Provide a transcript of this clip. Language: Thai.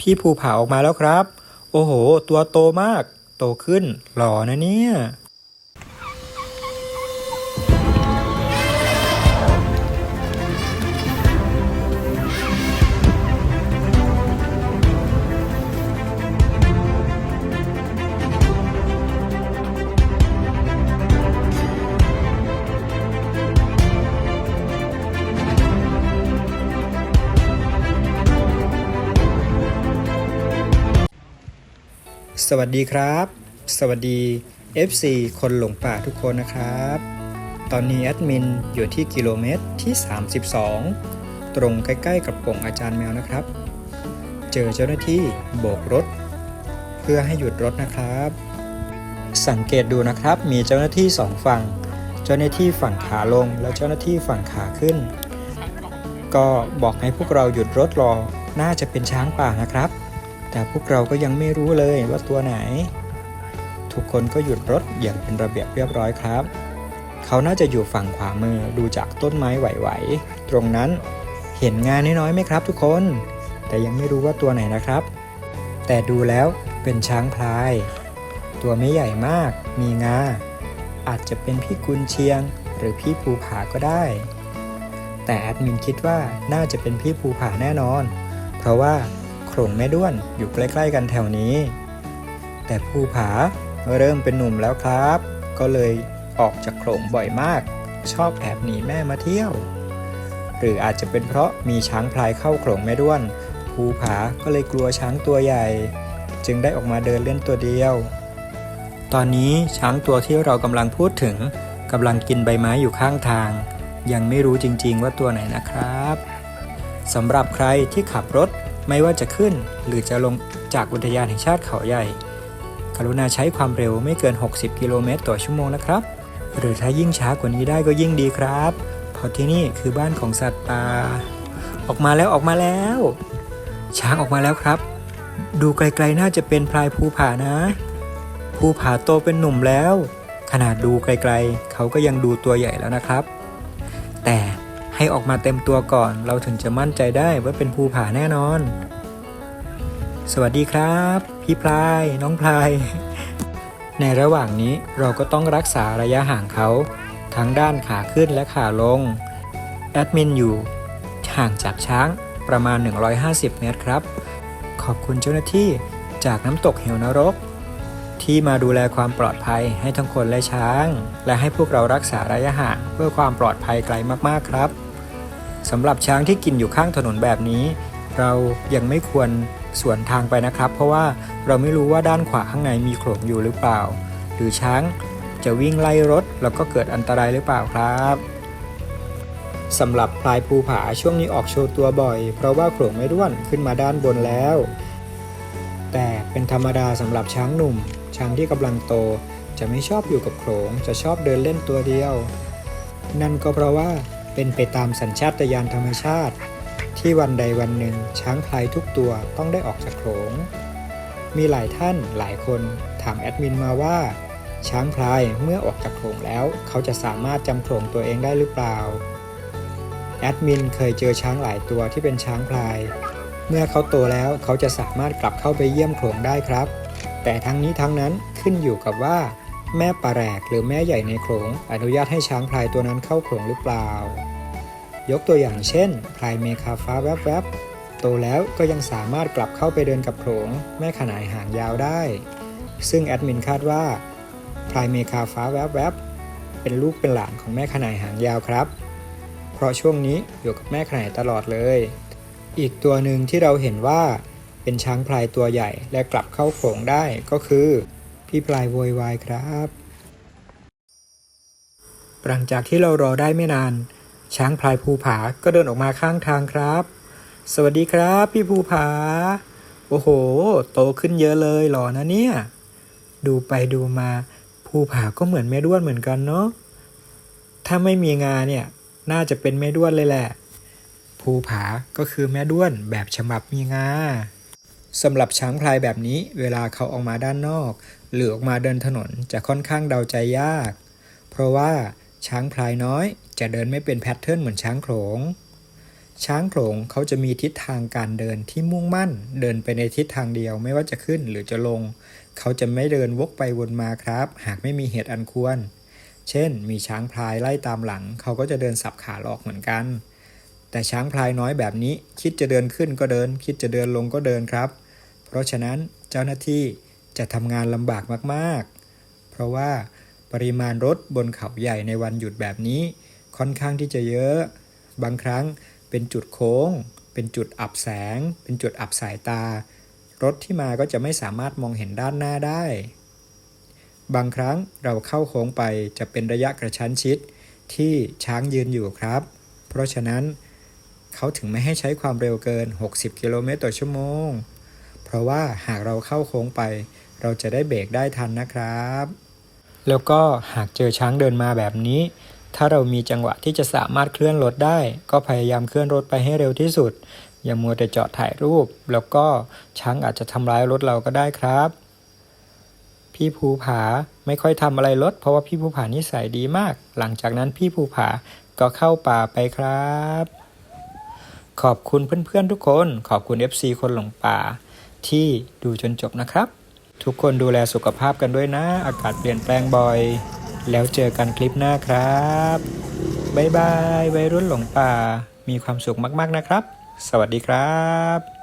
พี่ภูผาออกมาแล้วครับ โอ้โห ตัวโตมาก โตขึ้น หล่อนะเนี่ย สวัสดีครับ สวัสดี FC คนหลงป่าทุกคนนะครับ ตอนนี้แอดมินอยู่ที่กิโลเมตรที่ 32 ตรงใกล้ๆกับป่งอาจารย์แมวนะครับ เจอเจ้าหน้าที่โบกรถ เพื่อให้หยุดรถนะครับ สังเกตดูนะครับมีเจ้าหน้าที่สองฝั่ง เจ้าหน้าที่ฝั่งขาลง และเจ้าหน้าที่ฝั่งขาขึ้น ก็บอกให้พวกเราหยุดรถรอน่าจะเป็นช้างป่านะครับ แต่พวกเราก็ยังไม่รู้เลยว่าตัวไหน ทุกคนก็หยุดรถอย่างเป็นระเบียบเรียบร้อยครับ เขาน่าจะอยู่ฝั่งขวามือดูจากต้นไม้ไหวๆตรงนั้นเห็นงานน้อยๆไหมครับ ทุกคน แต่ยังไม่รู้ว่าตัวไหนนะครับ แต่ดูแล้วเป็นช้างพลาย ตัวไม่ใหญ่มาก มีงา อาจจะเป็นพี่กุนเชียง หรือพี่ภูผาก็ได้ แต่แอดมินคิดว่าน่าจะเป็นพี่ภูผาแน่นอน เพราะว่า โขงแม่ด้วนอยู่ใกล้ๆกันแถวนี้ แต่ภูผาเริ่มเป็นหนุ่มแล้วครับ ก็เลยออกจากโขลงบ่อยมาก ชอบแอบหนีแม่มาเที่ยว หรืออาจจะเป็นเพราะมีช้างพลายเข้าโขลงแม่ด้วน ภูผาก็เลยกลัวช้างตัวใหญ่ จึงได้ออกมาเดินเล่นตัวเดียว ตอนนี้ช้างตัวที่เรากำลังพูดถึงกำลังกินใบไม้อยู่ข้างทาง ยังไม่รู้จริงๆว่าตัวไหนนะครับสำหรับใครที่ขับรถ ไม่ว่าจะขึ้นหรือจะลงจากอุทยานแห่งชาติเขาใหญ่ กรุณาใช้ความเร็วไม่เกิน 60 กิโลเมตรต่อชั่วโมงนะครับ หรือถ้ายิ่งช้ากว่านี้ได้ก็ยิ่งดีครับ เพราะที่นี่คือบ้านของสัตว์ป่า ออกมาแล้วออกมาแล้ว ช้างออกมาแล้วครับ ดูไกลๆน่าจะเป็นพลายภูผานะภูผาโตเป็นหนุ่มแล้ว ขนาดดูไกลๆ เขาก็ยังดูตัวใหญ่แล้วนะครับ แต่ ให้ออกมาเต็มตัวก่อน เราถึงจะมั่นใจได้ว่าเป็นภูผาแน่นอน สวัสดีครับ พี่พลาย น้องพลาย ในระหว่างนี้เราก็ต้องรักษาระยะห่างเขา ทั้งด้านขาขึ้นและขาลง แอดมินอยู่ ห่างจากช้างประมาณ 150 เมตรครับ ขอบคุณเจ้าหน้าที่จากน้ำตกเหวนรก ที่มาดูแลความปลอดภัยให้ทั้งคนและช้าง และให้พวกเรารักษาระยะห่างเพื่อความปลอดภัยไกลมากๆครับ สำหรับช้างที่กินอยู่ข้างถนนแบบนี้ เรายังไม่ควรสวนทางไปนะครับ เพราะว่าเราไม่รู้ว่าด้านขวาข้างในมีโขลงอยู่หรือเปล่า หรือช้างจะวิ่งไล่รถแล้วก็เกิดอันตรายหรือเปล่าครับสำหรับพลายภูผาช่วงนี้ออกโชว์ตัวบ่อย เพราะว่าโขลงไม่ด้วนขึ้นมาด้านบนแล้ว แต่เป็นธรรมดาสำหรับช้างหนุ่ม ช้างที่กำลังโตจะไม่ชอบอยู่กับโขลงจะชอบเดินเล่นตัวเดียว นั่นก็เพราะว่า เป็นไปตามสัญชาตญาณธรรมชาติ ที่วันใดวันหนึ่งช้างพลายทุกตัวต้องได้ออกจากโขลง มีหลายท่านหลายคนถามแอดมินมาว่า ช้างพลายเมื่อออกจากโขลงแล้วเขาจะสามารถจำโขลงตัวเองได้หรือเปล่าแอดมินเคยเจอช้างหลายตัวที่เป็นช้างพลาย เมื่อเขาโตแล้วเขาจะสามารถกลับเข้าไปเยี่ยมโขลงได้ครับ แต่ทั้งนี้ทั้งนั้นขึ้นอยู่กับว่า แม่ปลาแรกหรือแม่ใหญ่ในโขลงอนุญาตให้ช้างพลายตัวนั้นเข้าโขลงหรือเปล่า ยกตัวอย่างเช่นพลายเมคาฟ้าแวบๆ โตแล้วก็ยังสามารถกลับเข้าไปเดินกับโขลงแม่ขนายหางยาวได้ ซึ่งแอดมินคาดว่าพลายเมคาฟ้าแวบๆ เป็นลูกเป็นหลานของแม่ขนายหางยาวครับ เพราะช่วงนี้อยู่กับแม่ขนายตลอดเลย อีกตัวหนึ่งที่เราเห็นว่าเป็นช้างพลายตัวใหญ่และกลับเข้าโขลงได้ก็คือ พี่พลายโวยวายครับ หลังจากที่เรารอได้ไม่นาน ช้างพลายภูผาก็เดินออกมาข้างทางครับ สวัสดีครับ พี่ภูผา โอ้โห โตขึ้นเยอะเลยหล่อนะเนี่ย ดูไปดูมาภูผาก็เหมือนแม่ด้วนเหมือนกันเนาะ ถ้าไม่มีงาเนี่ย น่าจะเป็นแม่ด้วนเลยแหละภูผาก็คือแม่ด้วนแบบฉบับมีงาสำหรับช้างพลายแบบนี้ เวลาเขาออกมาด้านนอก หรือออกมาเดินถนนจะค่อนข้างเดาใจยาก เพราะว่าช้างพลายน้อยจะเดินไม่เป็นแพทเทิร์นเหมือนช้างโขลง ช้างโขลงเขาจะมีทิศทางการเดินที่มุ่งมั่น เดินไปในทิศทางเดียวไม่ว่าจะขึ้นหรือจะลง เขาจะไม่เดินวกไปวนมาครับ หากไม่มีเหตุอันควร เช่น มีช้างพลายไล่ตามหลัง เขาก็จะเดินสับขาหลอกเหมือนกัน แต่ช้างพลายน้อยแบบนี้ คิดจะเดินขึ้นก็เดิน คิดจะเดินลงก็เดินครับ เพราะฉะนั้นเจ้าหน้าที่ จะทำงานลำบากมากๆ เพราะว่าปริมาณรถบนเขาใหญ่ในวันหยุดแบบนี้ค่อนข้างที่จะเยอะ บางครั้งเป็นจุดโค้ง เป็นจุดอับแสง เป็นจุดอับสายตา รถที่มาก็จะไม่สามารถมองเห็นด้านหน้าได้ บางครั้งเราเข้าโค้งไปจะเป็นระยะกระชั้นชิดที่ช้างยืนอยู่ครับ เพราะฉะนั้นเขาถึงไม่ให้ใช้ความเร็วเกิน 60 กิโลเมตรต่อชั่วโมง เพราะว่าหากเราเข้าโค้งไป เราจะได้เบรกได้ทันนะครับ แล้วก็หากเจอช้างเดินมาแบบนี้ ถ้าเรามีจังหวะที่จะสามารถเคลื่อนรถได้ ก็พยายามเคลื่อนรถไปให้เร็วที่สุด อย่ามัวแต่จอดถ่ายรูป แล้วก็ช้างอาจจะทำร้ายรถเราก็ได้ครับ พี่ภูผาไม่ค่อยทำอะไรรถ เพราะว่าพี่ภูผานิสัยดีมาก หลังจากนั้นพี่ภูผาก็เข้าป่าไปครับ ขอบคุณเพื่อนๆทุกคน ขอบคุณ FC คนหลงป่าที่ดูจนจบนะครับ ทุกคนดูแลสุขภาพกันด้วยนะ อากาศเปลี่ยนแปลงบ่อย แล้วเจอกันคลิปหน้าครับบ๊ายบายวัยรุ่นหลงป่า มีความสุขมากๆนะครับ สวัสดีครับ